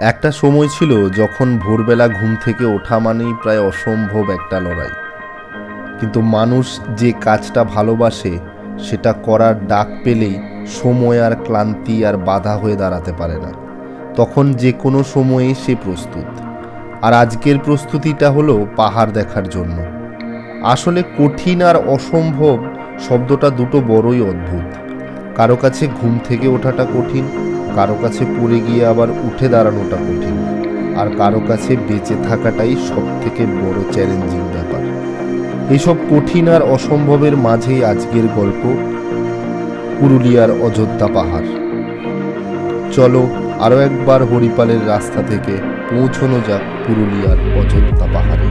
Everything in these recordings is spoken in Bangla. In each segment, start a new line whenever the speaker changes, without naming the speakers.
একটা সময় ছিল যখন ভোরবেলা ঘুম থেকে ওঠা মানেই প্রায় অসম্ভব একটা লড়াই। কিন্তু মানুষ যে কাজটা ভালোবাসে, সেটা করার ডাক পেলেই সময় আর ক্লান্তি আর বাধা হয়ে দাঁড়াতে পারে না। তখন যে কোনো সময়ে সে প্রস্তুত। আর আজকের প্রস্তুতিটা হলো পাহাড় দেখার জন্য। আসলে কঠিন আর অসম্ভব শব্দটা দুটো বড়ই অদ্ভুত। কারও কাছে ঘুম থেকে ওঠাটা কঠিন কারও কাছে পড়ে গিয়ে আবার উঠে দাঁড়ানোটা কঠিন। আর কারও কাছে বেঁচে থাকাটাই সব থেকে বড় চ্যালেঞ্জিং ব্যাপার। এইসব কঠিন আর অসম্ভবের মাঝেই আজকের গল্প, পুরুলিয়ার অযোধ্যা পাহাড়। চলো আরও একবার হরিপালের রাস্তা থেকে পৌঁছানো যাক পুরুলিয়ার অযোধ্যা পাহাড়ে।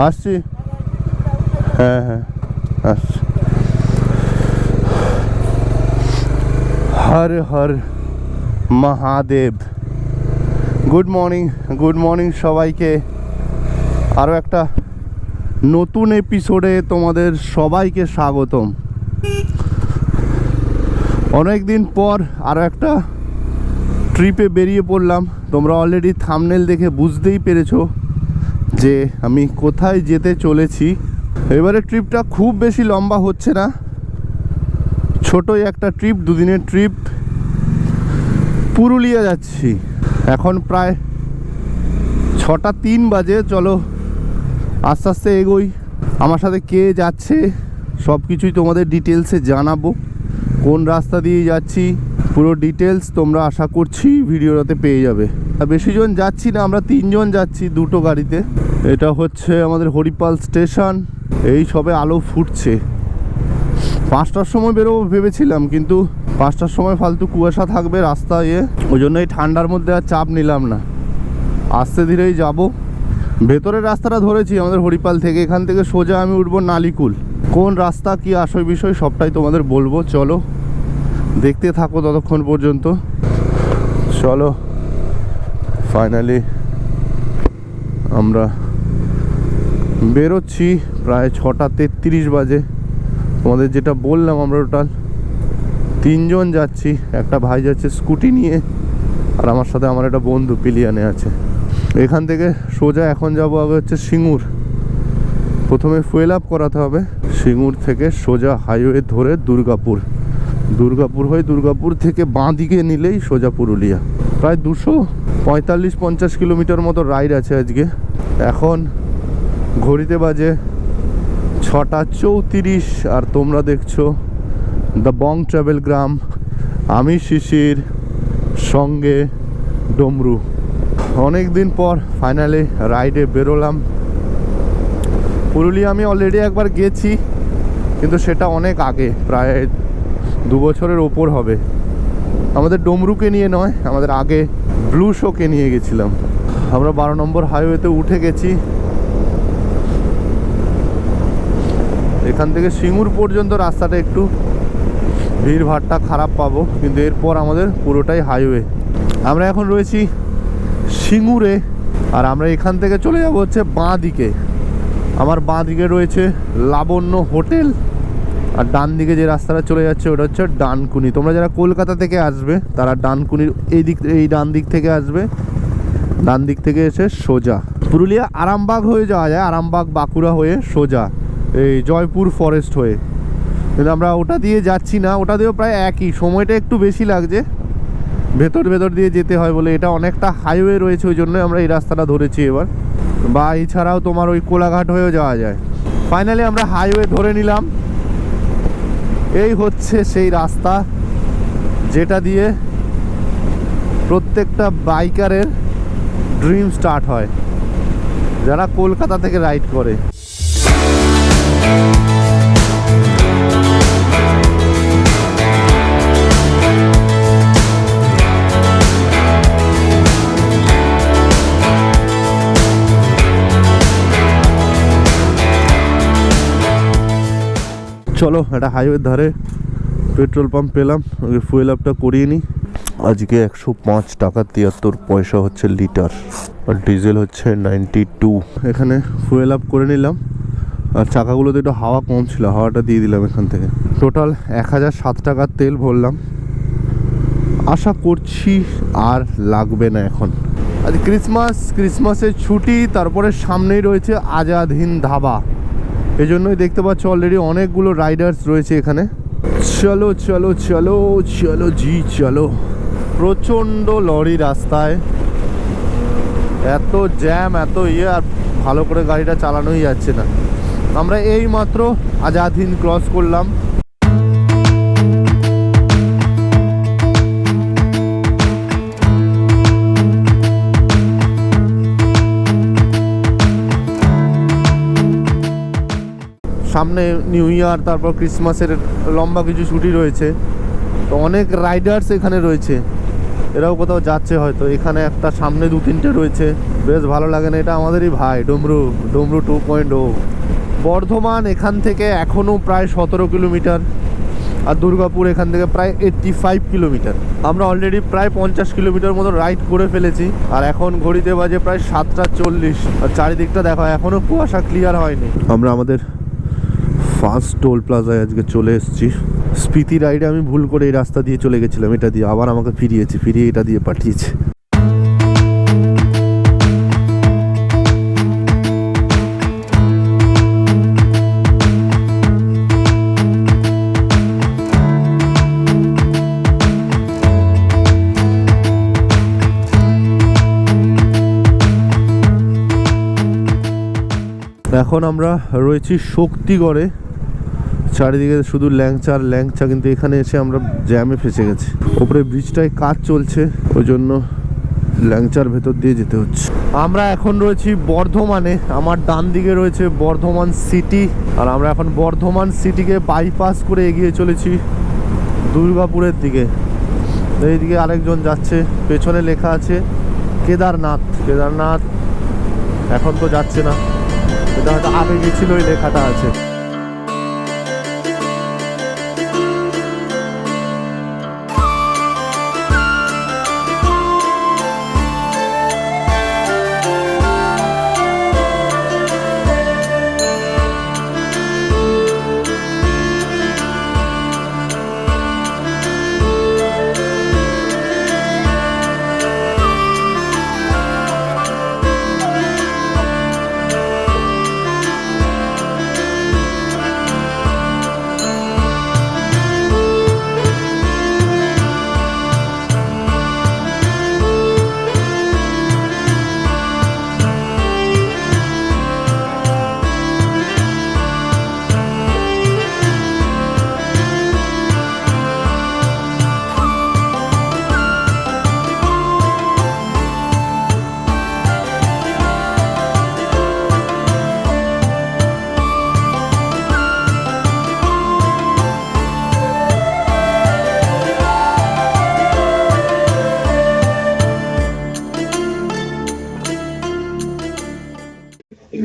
আসছি হ্যাঁ হ্যাঁ। আসছি Har Har Mahadev. Good morning good morning সবাইকে। আরও একটা নতুন এপিসোডে তোমাদের সবাইকে স্বাগতম। অনেক দিন পর আরও একটা ট্রিপে বেরিয়ে পড়লাম। তোমরা অলরেডি থামনেল দেখে বুঝতেই পেরেছ। যে আমি কোথায় যেতে চলেছি। এবারে ট্রিপটা খুব বেশি লম্বা হচ্ছে না। ছোটই একটা ট্রিপ, দুদিনের ট্রিপ। পুরুলিয়া যাচ্ছি। এখন প্রায় ছটা তিন বাজে, চলো আস্তে আস্তে এগোই। আমার সাথে কে যাচ্ছে সব কিছুই তোমাদের ডিটেলসে জানাব। কোন রাস্তা দিয়ে যাচ্ছি, পুরো ডিটেলস তোমরা আশা করছি ভিডিওটাতে পেয়ে যাবে। আর বেশি জন যাচ্ছি না, আমরা তিনজন যাচ্ছি দুটো গাড়িতে। এটা হচ্ছে আমাদের হরিপাল স্টেশন। এই সবে আলো ফুটছে। পাঁচটার সময় বেরোবো ভেবেছিলাম, কিন্তু পাঁচটার সময় ফালতু কুয়াশা থাকবে রাস্তা ইয়ে ওই জন্য এই ঠান্ডার মধ্যে আর চাপ নিলাম না। আস্তে ধীরেই যাব। ভেতরের রাস্তাটা ধরেছি আমাদের হরিপাল থেকে। এখান থেকে সোজা আমি উঠবো নালিকুল। কোন রাস্তা, কি আসয় বিষয় সবটাই তোমাদের বলব। চলো, দেখতে থাকো ততক্ষণ পর্যন্ত। চলো। ফাইনালি আমরা বেরোচ্ছি প্রায় ছটা তেত্রিশ বাজে। তোমাদের যেটা বললাম, আমরা টোটাল তিনজন যাচ্ছি। একটা ভাই যাচ্ছে স্কুটি নিয়ে, আর আমার সাথে আমার একটা বন্ধু পিলিয়ানে আছে। এখান থেকে সোজা এখন যাব আগে হচ্ছে সিঙ্গুর। প্রথমে ফুয়েল আপ করাতে হবে। সিঙ্গুর থেকে সোজা হাইওয়ে ধরে দুর্গাপুর। দুর্গাপুর হয়ে দুর্গাপুর থেকে বাঁ দিকে নিলেই সোজা পুরুলিয়া। প্রায় দুশো পঁয়তাল্লিশ, পঞ্চাশ কিলোমিটার মতো রাইড আছে আজকে। এখন ঘড়িতে বাজে ছটা চৌত্রিশ, আর তোমরা দেখছ দ্য বং ট্রাভেল গ্রাম আমি শিশির, সঙ্গে ডমরু। অনেক দিন পর ফাইনালি রাইডে বেরোলাম। পুরুলিয়া আমি অলরেডি একবার গেছি, কিন্তু সেটা অনেক আগে, প্রায় দু বছরের ওপর হবে। আমাদের ডমরুকে নিয়ে নয়, আমাদের আগে ব্লু শোকে নিয়ে গেছিলাম। আমরা বারো নম্বর হাইওয়েতে উঠে গেছি। এখান থেকে সিঙ্গুর পর্যন্ত রাস্তাটা একটু ভিড় ভাড়টা খারাপ পাবো, কিন্তু এরপর আমাদের পুরোটাই হাইওয়ে। আমরা এখন রয়েছি সিঙ্গুরে, আর আমরা এখান থেকে চলে যাব হচ্ছে বাঁ দিকে আমার বাঁ দিকে রয়েছে লাবণ্য হোটেল। আর ডান দিকে যে রাস্তাটা চলে যাচ্ছে ওটা হচ্ছে ডানকুনি। তোমরা যারা কলকাতা থেকে আসবে, তারা ডানকুনির এই দিক এই ডান দিক থেকে আসবে। ডান দিক থেকে এসে সোজা। পুরুলিয়া আরামবাগ হয়ে যাওয়া যায়, আরামবাগ বাঁকুড়া হয়ে সোজা। এই জয়পুর ফরেস্ট হয়ে। কিন্তু আমরা ওটা দিয়ে যাচ্ছি না, ওটা দিয়েও প্রায় একই। সময়টা একটু বেশি লাগছে। ভেতর ভেতর দিয়ে যেতে হয় বলে। এটা অনেকটা হাইওয়ে রয়েছে, ওই জন্য আমরা এই রাস্তাটা ধরেছি এবার। বা এছাড়াও তোমার ওই কোলাঘাট হয়েও যাওয়া যায়। ফাইনালি আমরা হাইওয়ে ধরে নিলাম। এই হচ্ছে সেই রাস্তা যেটা দিয়ে প্রত্যেকটা বাইকারের ড্রিম স্টার্ট হয়, যারা কলকাতা থেকে রাইড করে। চলো, একটা হাইওয়ের ধারে পেট্রোল পাম্প পেলাম ফুয়েল আপটা করিয়ে নিই। আজকে একশো পাঁচ টাকা তিয়াত্তর পয়সা হচ্ছে লিটার আর ডিজেল হচ্ছে নাইনটি টু এখানে ফুয়েল আপ করে নিলাম। আর চাকাগুলোতে একটু হাওয়া কম ছিল, হাওয়াটা দিয়ে দিলাম এখান থেকে। টোটাল এক হাজার সাত টাকার তেল ভরলাম। আশা করছি আর লাগবে না এখন। আজ ক্রিসমাস ক্রিসমাসের ছুটি, তারপরে সামনেই রয়েছে আজাদ হিন্দ ধাবা। এই জন্যই দেখতে পাচ্ছ অলরেডি অনেকগুলো রাইডার্স রয়েছে এখানে। চলো চলো চলো চলো, জি, চলো। প্রচণ্ড লরি রাস্তায়। এত জ্যাম এত ইয়ে আর ভালো করে গাড়িটা চালানোই যাচ্ছে না। আমরা এই মাত্র আজাদ ক্রস করলাম। সামনে নিউ ইয়ার, তারপর ক্রিসমাসের লম্বা কিছু ছুটি রয়েছে। তো অনেক রাইডার্স এখানে রয়েছে। এরাও কোথাও যাচ্ছে হয়তো। এখানে একটা সামনে দু তিনটে রয়েছে। বেশ ভালো লাগে না, এটা আমাদেরই ভাই, Dumru Dumru two point O. Bardhaman এখান থেকে এখনও প্রায় সতেরো কিলোমিটার আর দুর্গাপুর এখান থেকে প্রায় এইট্টি ফাইভ কিলোমিটার। আমরা অলরেডি প্রায় পঞ্চাশ কিলোমিটার মতো রাইড করে ফেলেছি। আর এখন ঘড়িতে বাজে প্রায় সাতটা চল্লিশ। আর চারিদিকটা দেখো এখনও কুয়াশা ক্লিয়ার হয়নি। আমরা আমাদের ফার্স্ট টোল প্লাজায় আজকে চলে এসেছি। স্পিতি রাইডে আমি ভুল করে এই রাস্তা দিয়ে চলে গেছিলাম, এটা দিয়ে আবার আমাকে ফিরিয়েছে, ফিরিয়ে এটা দিয়ে পাঠিয়েছে। এখন আমরা রয়েছি শক্তিগড়ে। চারিদিকে শুধু ল্যাংচা আর ল্যাংচা, কিন্তু এখানে এসে আমরা জ্যামে ফেসে গেছি। ওপরে ব্রিজটায় কাজ চলছে, ওই জন্য ল্যাংচার ভেতর দিয়ে যেতে হচ্ছে। আমরা এখন রয়েছি বর্ধমানে, আমার ডান দিকে রয়েছে বর্ধমান সিটি, আর আমরা এখন বর্ধমান সিটিকে বাইপাস করে এগিয়ে চলেছি দুর্গাপুরের দিকে। এইদিকে আরেকজন যাচ্ছে, পেছনে লেখা আছে, কেদারনাথ। কেদারনাথ এখন তো যাচ্ছে না, এটা হয়তো আগে গেছিল ওই লেখাটা আছে।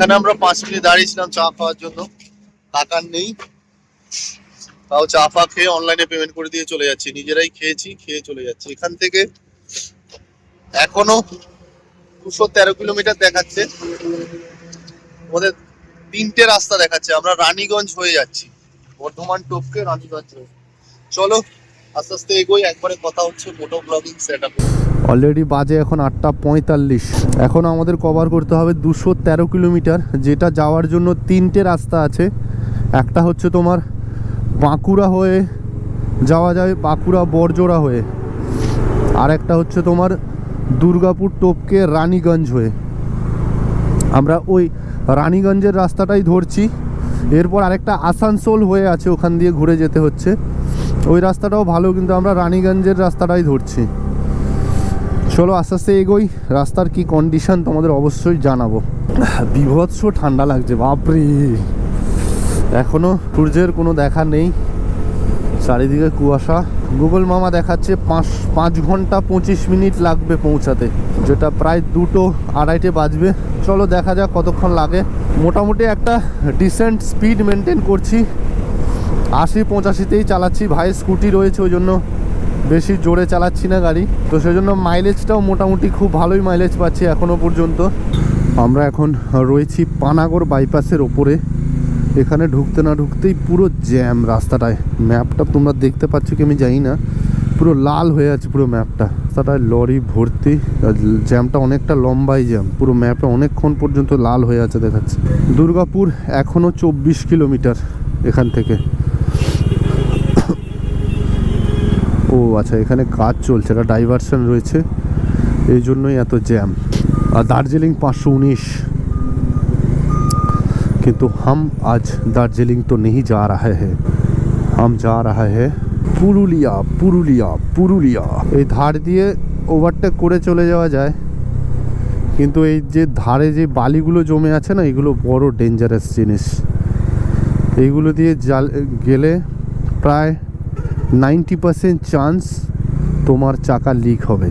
এখানে আমরা পাঁচ মিনিট দাঁড়িয়েছিলাম চা খাওয়ার জন্য। টাকা নেই। তাও চা ফা খেয়ে অনলাইনে পেমেন্ট করে দিয়ে চলে যাচ্ছি। নিজেরাই খেয়েছি, খেয়ে চলে যাচ্ছি। এখান থেকে এখনও দুশো তেরো কিলোমিটার দেখাচ্ছে। আমাদের তিনটে রাস্তা দেখাচ্ছে। আমরা রানীগঞ্জ হয়ে যাচ্ছি। বর্ধমান টপকে রানীগঞ্জ হয়ে চলো, আস্তে আস্তে এগোই। একবারে কথা হচ্ছে মোটো ব্লগিং সেট অলরেডি বাজে এখন আটটা পঁয়তাল্লিশ। এখন আমাদের কভার করতে হবে দুশো তেরো কিলোমিটার, যেটা যাওয়ার জন্য তিনটে রাস্তা আছে। একটা হচ্ছে তোমার বাঁকুড়া হয়ে যাওয়া যায় বাঁকুড়া বরজোড়া হয়ে। আর একটা হচ্ছে তোমার দুর্গাপুর টপকে রানীগঞ্জ হয়ে। আমরা ওই রানীগঞ্জের রাস্তাটাই ধরছি। এরপর আরেকটা আসানসোল হয়ে আছে, ওখান দিয়ে ঘুরে যেতে হচ্ছে। ওই রাস্তাটাও ভালো, কিন্তু আমরা রানীগঞ্জের রাস্তাটাই ধরছি। চলো আস্তে আস্তে এগোই। রাস্তার কি কন্ডিশন তোমাদের অবশ্যই জানাব। বিভৎস ঠান্ডা লাগছে, বাপরে। এখনও সূর্যের কোনো দেখা নেই। চারিদিকে কুয়াশা। গুগল মামা দেখাচ্ছে পাঁচ পাঁচ ঘণ্টা পঁচিশ মিনিট লাগবে পৌঁছাতে, যেটা প্রায় দুটো আড়াইটে বাজবে। চলো দেখা যাক কতক্ষণ লাগে। মোটামুটি একটা ডিসেন্ট স্পিড মেনটেন করছি। আশি পঁচাশিতেই চালাচ্ছি। ভাই স্কুটি রয়েছে ওই জন্য। বেশি জোরে চালাচ্ছি না গাড়ি। তো সেজন্য মাইলেজটাও মোটামুটি খুব ভালোই মাইলেজ পাচ্ছি এখনও পর্যন্ত। আমরা এখন রয়েছি পানাগড় বাইপাসের ওপরে। এখানে ঢুকতে না ঢুকতেই পুরো জ্যাম রাস্তাটায়। ম্যাপটা তোমরা দেখতে পাচ্ছ কি আমি জানি না। পুরো লাল হয়ে আছে পুরো ম্যাপটা রাস্তাটায় লরি ভর্তি। জ্যামটা অনেকটা লম্বাই জ্যাম পুরো ম্যাপে অনেকক্ষণ পর্যন্ত লাল হয়ে আছে দেখাচ্ছে। দুর্গাপুর এখনও চব্বিশ কিলোমিটার এখান থেকে। ও আচ্ছা এখানে কাজ চলছে, এটা ডাইভারশন রয়েছে। এই জন্যই এত জ্যাম আর দার্জিলিং পাঁচশো উনিশ। কিন্তু হাম আজ দার্জিলিং তো নেই যা রাহা হে হাম যা রাহা হে পুরুলিয়া পুরুলিয়া পুরুলিয়া। এই ধার দিয়ে ওভারটেক করে চলে যাওয়া যায়। কিন্তু এই যে ধারে যে বালিগুলো জমে আছে না, এগুলো বড় ডেঞ্জারাস জিনিস। এইগুলো দিয়ে জাল গেলে প্রায় নাইনটি পার্সেন্ট চান্স তোমার চাকা লিক হবে।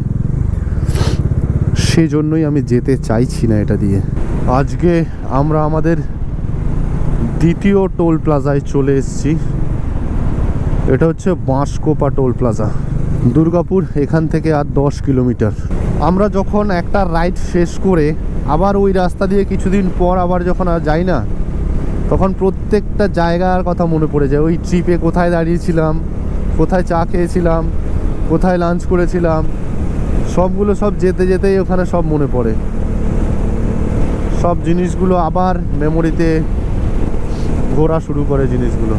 সেজন্যই আমি যেতে চাইছি না এটা দিয়ে। আজকে আমরা আমাদের দ্বিতীয় টোল প্লাজায় চলে এসেছি। এটা হচ্ছে বাঁশকোপা টোল প্লাজা। দুর্গাপুর, এখান থেকে আর দশ কিলোমিটার। আমরা যখন একটা রাইড শেষ করে আবার ওই রাস্তা দিয়ে কিছুদিন পর আবার যখন আর যাই না, তখন প্রত্যেকটা জায়গার কথা মনে পড়ে যায়। ওই ট্রিপে কোথায় দাঁড়িয়েছিলাম কোথায় চা খেয়েছিলাম, কোথায় লাঞ্চ করেছিলাম, সবগুলো সব যেতে যেতেই ওখানে সব মনে পড়ে। সব জিনিসগুলো আবার মেমোরিতে ঘোরা শুরু করে জিনিসগুলো।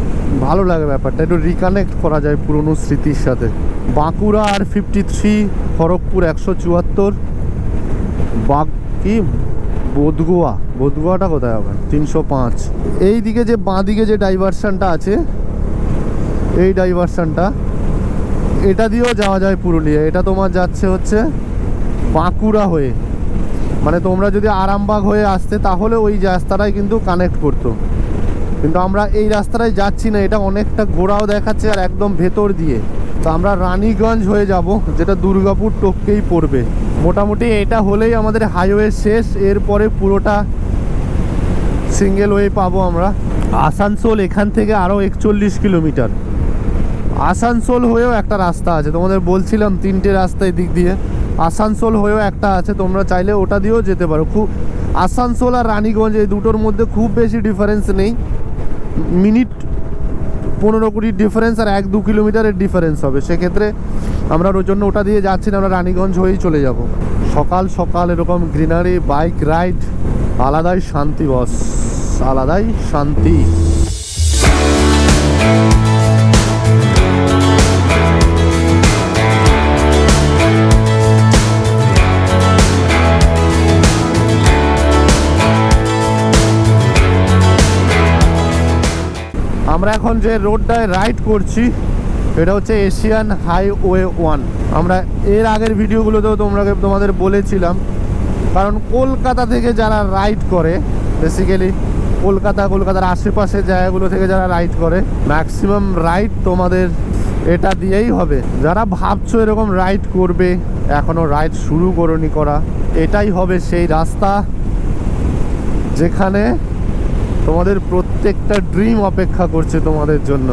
ভালো লাগে ব্যাপারটা, একটু রিকানেক্ট করা যায় পুরনো স্মৃতির সাথে। বাঁকুড়া আর ফিফটি থ্রি খড়গপুর একশো চুয়াত্তর, বাক বোধগোয়া বোধগোয়াটা কোথায় হবে? তিনশো পাঁচ। এই দিকে যে বাঁ দিকে যে ডাইভারশনটা আছে এই ডাইভারশনটা এটা দিয়েও যাওয়া যায় পুরুলিয়া। এটা তোমার যাচ্ছে হচ্ছে বাঁকুড়া হয়ে। মানে তোমরা যদি আরামবাগ হয়ে আসতে, তাহলে ওই রাস্তাটাই কিন্তু কানেক্ট করতো। কিন্তু আমরা এই রাস্তাটায় যাচ্ছি না, এটা অনেকটা ঘোরাও দেখাচ্ছে আর একদম ভেতর দিয়ে। তো আমরা রানীগঞ্জ হয়ে যাব, যেটা দুর্গাপুর টপকেই পড়বে। মোটামুটি এটা হলেই আমাদের হাইওয়ে শেষ, এরপরে পুরোটা সিঙ্গেল ওয়ে পাবো আমরা। আসানসোল এখান থেকে আরও একচল্লিশ কিলোমিটার। আসানসোল হয়েও একটা রাস্তা আছে। তোমাদের বলছিলাম তিনটে রাস্তা দিক দিয়ে। আসানসোল হয়েও একটা আছে, তোমরা চাইলে ওটা দিয়েও যেতে পারো। খুব আসানসোল আর রানীগঞ্জ এই দুটোর মধ্যে খুব বেশি ডিফারেন্স নেই। মিনিট পনেরো কুড়ি ডিফারেন্স আর এক দু কিলোমিটারের ডিফারেন্স হবে। সেক্ষেত্রে আমরা ওর জন্য ওটা দিয়ে যাচ্ছি না, আমরা রানীগঞ্জ হয়েই চলে যাব। সকাল সকাল এরকম গ্রিনারি বাইক রাইড আলাদাই শান্তি বস আলাদাই শান্তি। আমরা এখন যে রোডটায় রাইড করছি, এটা হচ্ছে এশিয়ান হাইওয়ে ওয়ান। আমরা এর আগের ভিডিওগুলোতেও তোমরা তোমাদের বলেছিলাম, কারণ কলকাতা থেকে যারা রাইড করে বেসিক্যালি কলকাতা, কলকাতার আশেপাশের জায়গাগুলো থেকে যারা রাইড করে ম্যাক্সিমাম রাইড তোমাদের এটা দিয়েই হবে। যারা ভাবছ এরকম রাইড করবে এখনও রাইড শুরু করনি করা, এটাই হবে সেই রাস্তা যেখানে তোমাদের প্রত্যেকটা ড্রিম অপেক্ষা করছে তোমাদের জন্য।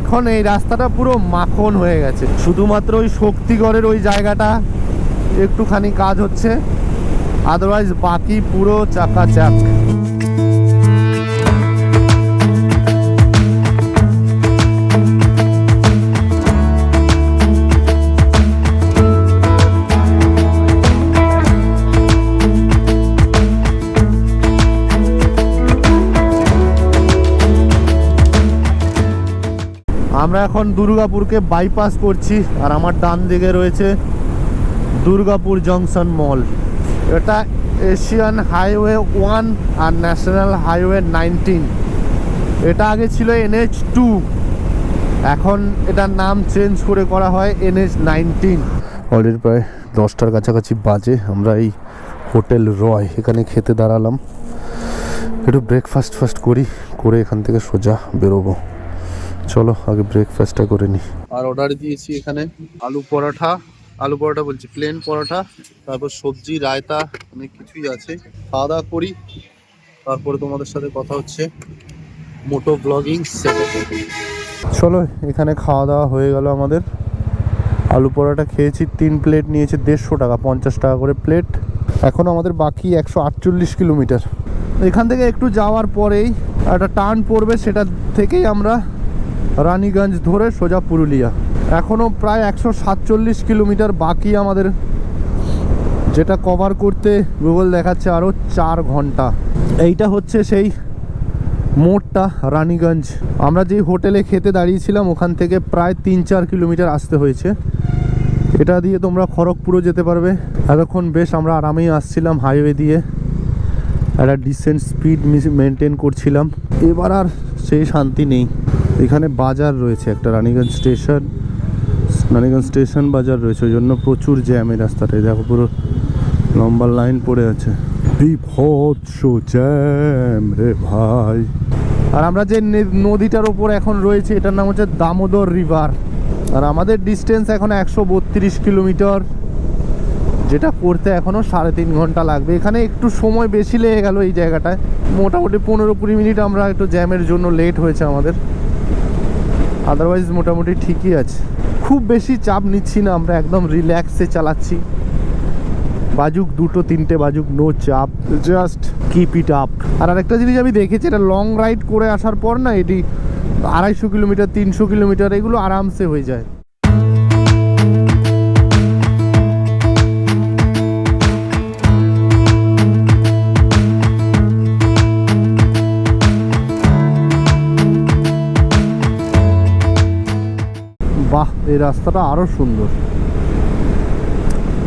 এখন এই রাস্তাটা পুরো মাখন হয়ে গেছে। শুধুমাত্র ওই শক্তিগড়ের ওই জায়গাটা একটুখানি কাজ হচ্ছে। আদারওয়াইজ বাকি পুরো চাকা এখন দুর্গাপুরকে বাইপাস করছি আর আমার ডান দিকে রয়েছে দুর্গাপুর জংশন মল। এটা এশিয়ান হাইওয়ে ওয়ান আর ন্যাশনাল হাইওয়ে নাইনটিন। এটা আগে ছিল এনএইচ টু। এখন এটার নাম চেঞ্জ করে করা হয় এনএইচ নাইনটিন। অলরেডি প্রায় দশটার কাছাকাছি বাজে, আমরা এই হোটেল রয়, এখানে খেতে দাঁড়ালাম। একটু ব্রেকফাস্ট ফাস্ট করি, করে এখান থেকে সোজা বেরোবো। চলো আগে ব্রেকফাস্টটা করে নিই আর অর্ডার দিয়েছি এখানে আলু পরোটা। আলু পরোটা বলছি প্লেন পরোটা তারপর সবজি রায়তা অনেক কিছুই আছে। খাওয়া দাওয়া করি তারপরে তোমাদের সাথে কথা হচ্ছে। মোটো ব্লগিং চলো এখানে খাওয়া দাওয়া হয়ে গেল আমাদের। আলু পরোটা খেয়েছি তিন প্লেট নিয়েছে দেড়শো টাকা পঞ্চাশ টাকা করে প্লেট এখন আমাদের বাকি একশো আটচল্লিশ কিলোমিটার এখান থেকে একটু যাওয়ার পরেই একটা টার্ন পড়বে সেটা থেকেই আমরা রানীগঞ্জ ধরে সোজা পুরুলিয়া। এখনও প্রায় একশো সাতচল্লিশ কিলোমিটার বাকি আমাদের। যেটা কভার করতে গুগল দেখাচ্ছে আরও চার ঘণ্টা। এইটা হচ্ছে সেই মোড়টা রানীগঞ্জ। আমরা যেই হোটেলে খেতে দাঁড়িয়েছিলাম, ওখান থেকে প্রায় তিন চার কিলোমিটার আসতে হয়েছে। এটা দিয়ে তোমরা খড়গপুরও যেতে পারবে। এতক্ষণ বেশ আমরা আরামেই আসছিলাম হাইওয়ে দিয়ে। একটা ডিসেন্ট স্পিড মেনটেন করছিলাম। এবার আর সেই শান্তি নেই। এখানে বাজার রয়েছে, একটা রানীগঞ্জ স্টেশন রানীগঞ্জ স্টেশন বাজার রয়েছে, ওই জন্য প্রচুর জ্যাম এই রাস্তাটায়। দেখো পুরো লম্বা লাইন পড়ে আছে। বিভৎস জ্যাম রে ভাই। আর আমরা যে নদীটার ওপর এখন রয়েছে, এটার নাম হচ্ছে দামোদর রিভার। আর আমাদের ডিস্টেন্স এখন একশো বত্রিশ কিলোমিটার, যেটা করতে এখনও সাড়ে তিন ঘণ্টা লাগবে। এখানে একটু সময় বেশি লেগে গেল এই জায়গাটায়। মোটামুটি পনেরো কুড়ি মিনিট আমরা একটু জ্যামের জন্য লেট হয়েছে আমাদের। আদারওয়াইজ মোটামুটি ঠিকই আছে। খুব বেশি চাপ নিচ্ছি না আমরা একদম রিল্যাক্সে চালাচ্ছি। বাজুক দুটো তিনটে বাজুক নো চাপ। জাস্ট কিপ ইট আপ আর আরেকটা জিনিস আমি দেখেছি এটা লং রাইড করে আসার পর না এটি আড়াইশো কিলোমিটার তিনশো কিলোমিটার এগুলো আরামসে হয়ে যায়। এই রাস্তাটা আরও সুন্দর।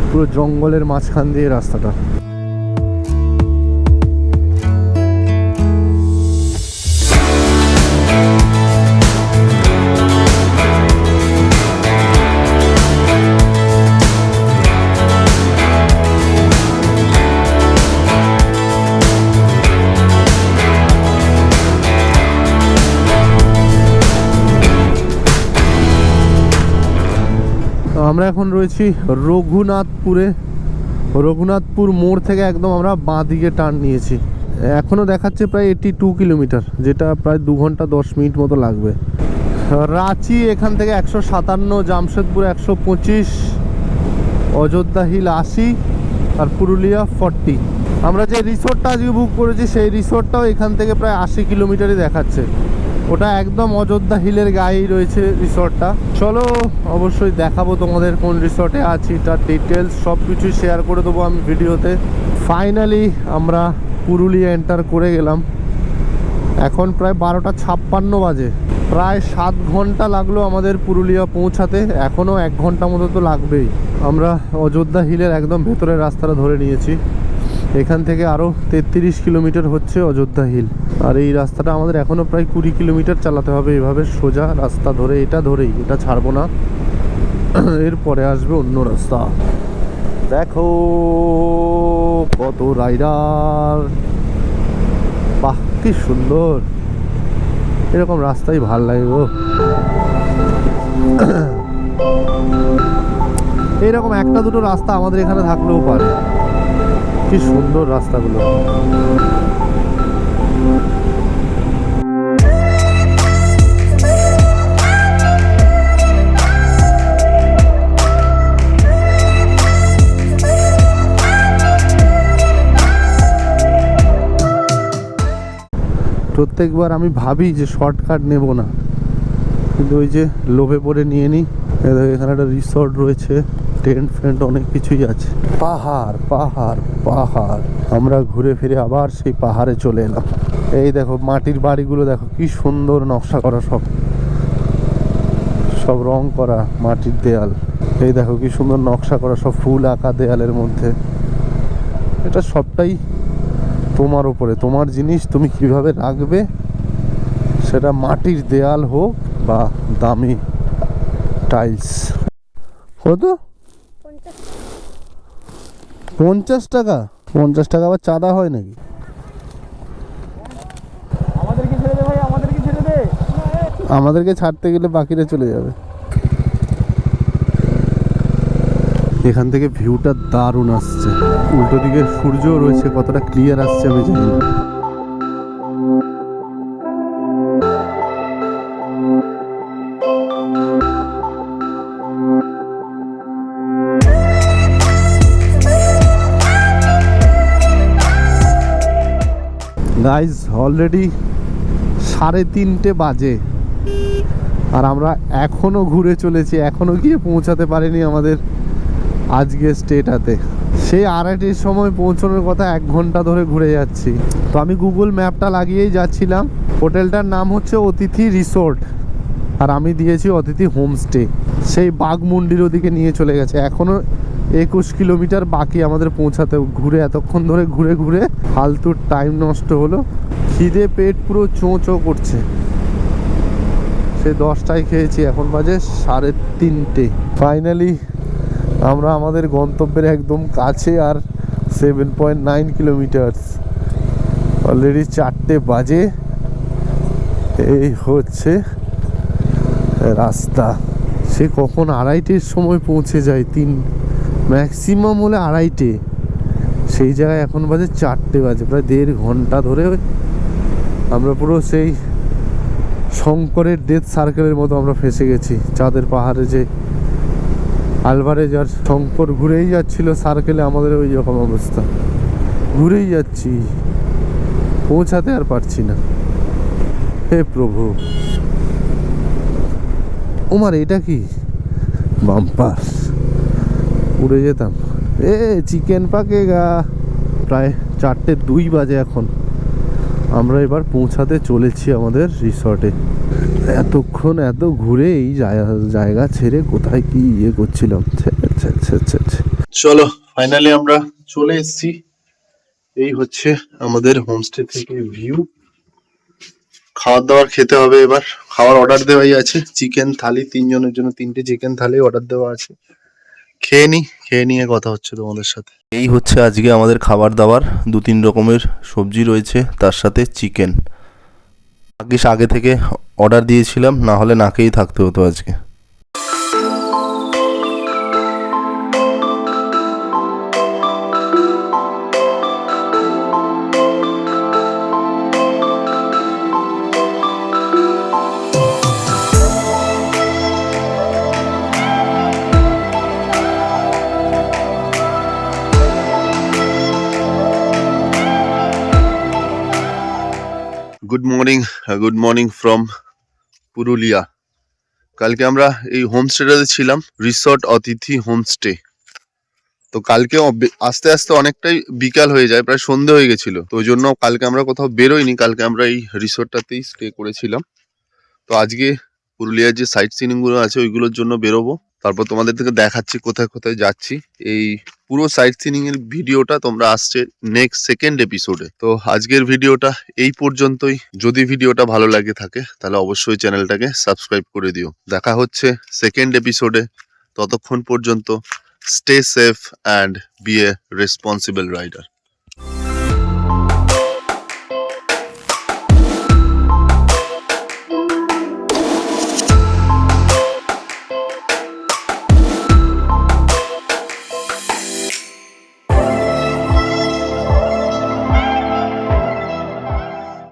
পুরো জঙ্গলের মাঝখান দিয়ে রাস্তাটা। আমরা এখন রয়েছি রঘুনাথপুরে। রঘুনাথপুর মোড় থেকে একদম আমরা বাঁ দিকে টার্ন নিয়েছি। এখনও দেখাচ্ছে প্রায় এইটি টু কিলোমিটার, যেটা প্রায় দু ঘণ্টা দশ মিনিট মতো লাগবে। রাঁচি এখান থেকে একশো সাতান্ন, জামশেদপুর একশো পঁচিশ, অযোধ্যা হিল আশি, আর পুরুলিয়া ফর্টি আমরা যে রিসোর্টটা আজকে বুক করেছি, সেই রিসোর্টটাও এখান থেকে প্রায় আশি কিলোমিটারই দেখাচ্ছে। ওটা একদম অযোধ্যা হিলের গায়েই রয়েছে রিসোর্টটা। চলো, অবশ্যই দেখাবো তোমাদের কোন রিসর্টে আছি, তার ডিটেলস সব কিছু শেয়ার করে দেবো আমি ভিডিওতে। ফাইনালি আমরা পুরুলিয়া এন্টার করে গেলাম। এখন প্রায় বারোটা ছাপ্পান্ন বাজে। প্রায় সাত ঘণ্টা লাগল আমাদের পুরুলিয়া পৌঁছাতে। এখনও এক ঘণ্টা মতো তো লাগবেই। আমরা অযোধ্যা হিলের একদম ভেতরের রাস্তাটা ধরে নিয়েছি। এখান থেকে আরও তেত্রিশ কিলোমিটার হচ্ছে অযোধ্যা হিল। আর এই রাস্তাটা আমাদের এখনও প্রায় কুড়ি কিলোমিটার চালাতে হবে, এভাবে সোজা রাস্তা ধরে, এটা ধরেই, এটা ছাড়বো না। এরপরে আসবে অন্য রাস্তা। দেখো কত রাইডার। বাহ, কি সুন্দর। এরকম রাস্তাই ভালো লাগে গো। এইরকম একটা দুটো রাস্তা আমাদের এখানে থাকলেও পারে। কি সুন্দর রাস্তাগুলো। প্রত্যেকবার আমি ভাবি যে শর্টকাট নেব না। কিন্তু ওই যে লোভে পড়ে নিয়ে নিই। এখানে একটা রিসর্ট রয়েছে টেন্ট ফেন্ট অনেক কিছুই আছে। পাহাড় পাহাড় পাহাড়। আমরা ঘুরে ফিরে আবার সেই পাহাড়ে চলে এলাম। এই দেখো, মাটির বাড়িগুলো দেখো, কি সুন্দর নকশা করা সব। সব রং করা, মাটির দেয়াল। এই দেখো, কি সুন্দর নকশা করা সব ফুল আঁকা দেয়ালের মধ্যে। এটা সবটাই তোমার উপরে তোমার জিনিস তুমি কীভাবে রাখবে সেটা মাটির দেয়াল হোক বা দামি টাইলস। কত? পঞ্চাশ টাকা। পঞ্চাশ টাকা আবার চাঁদা হয় নাকি?
আমাদেরকে
ছাড়তে গেলে বাকিরা চলে যাবে। এখান থেকে ভিউটা দারুণ আসছে। উল্টো দিকে সূর্য রয়েছে, কতটা ক্লিয়ার আসছে আমি জানি গাইজ অলরেডি সাড়ে তিনটে বাজে। আর আমরা এখনও ঘুরে চলেছি এখনও গিয়ে পৌঁছাতে পারিনি আমাদের আজকে স্টেটাতে সেই আড়াইটির সময় পৌঁছানোর কথা এক ঘণ্টা ধরে ঘুরে যাচ্ছি। তো আমি গুগল ম্যাপটা লাগিয়েই যাচ্ছিলাম। হোটেলটার নাম হচ্ছে অতিথি রিসোর্ট। আর আমি দিয়েছি অতিথি হোমস্টে। সেই বাঘমুন্ডির ওদিকে নিয়ে চলে গেছে। এখনও একুশ কিলোমিটার বাকি আমাদের পৌঁছাতে ঘুরে, এতক্ষণ ধরে ঘুরে ঘুরে ফালতুর টাইম নষ্ট হলো। খিদে পেট পুরো চোঁ চোঁ করছে। সে দশটায় খেয়েছি। এখন বাজে সাড়ে তিনটে। ফাইনালি আমরা আমাদের গন্তব্যের একদম কাছে আর seven point nine kilometres already চারটে বাজে। এই হচ্ছে রাস্তা। সে কখন আড়াইটের সময় পৌঁছে যায়? তিন ম্যাক্সিমাম হলে আড়াইটে। সেই জায়গায় এখন বাজে চারটে বাজে, প্রায় দেড় ঘণ্টা ধরে আমরা পুরো সেই শঙ্করের ডেথ সার্কেলের মতো আমরা ফেসে গেছি। চাঁদের পাহাড়ে যে আলভারেজ আর শঙ্কর ঘুরেই যাচ্ছিল সার্কেলে আমাদের ওই রকম অবস্থা। ঘুরেই যাচ্ছি। পৌঁছাতে আর পারছি না। হে প্রভু। ওমার এটা কি? বাম্পার। উড়ে যেতাম। এ, চিকেন পাকে গা প্রায় চারটে দুই বাজে এখন। আমরা এবার পৌঁছাতে চলেছি আমাদের রিসর্টে এতক্ষণ এত ঘুরে এই জায়গা- জায়গা ছেড়ে কোথায় কি ইয়ে করছিলাম। চলো ফাইনালি আমরা চলে এসেছি। এই হচ্ছে আমাদের হোমস্টে থেকে ভিউ খাবার দাবার খেতে হবে এবার। খাওয়ার অর্ডার দেওয়াই আছে। চিকেন থালি তিনজনের জন্য তিনটে চিকেন থালি অর্ডার দেওয়া আছে। খেয়ে নি খেয়ে নিয়ে কথা হচ্ছে তোমাদের সাথে। এই হচ্ছে আজকে আমাদের খাবার দাবার দু তিন রকমের সবজি রয়েছে তার সাথে চিকেন ভাগ্যিস আগে থেকে অর্ডার দিয়েছিলাম না হলে নাকেই থাকতে হতো আজকে। Good morning good morning from Purulia. কালকে আমরা এই হোমস্টেটাতে ছিলাম, রিসর্ট অতিথি হোমস্টে। তো কালকে আস্তে আস্তে অনেকটাই বিকাল হয়ে যায়, প্রায় সন্ধে হয়ে গেছিল। তো ওই জন্য কালকে আমরা কোথাও বেরোইনি, কালকে আমরা এই রিসর্টটাতেই স্টে করেছিলাম। তো আজকে পুরুলিয়ার যে সাইট সিনগুলো আছে, ওইগুলোর জন্য বেরোবো। তারপর তোমাদের থেকে দেখাচ্ছি কোথায় কোথায় যাচ্ছি। এই পুরো সাইট সিনিং এর ভিডিওটা তোমরা আসছে নেক্সট সেকেন্ড এপিসোডে তো আজকের ভিডিওটা এই পর্যন্তই। যদি ভিডিওটা ভালো লাগে থাকে, তাহলে অবশ্যই চ্যানেলটাকে সাবস্ক্রাইব করে দিও। দেখা হচ্ছে সেকেন্ড এপিসোডে ততক্ষণ পর্যন্ত stay safe and be a responsible rider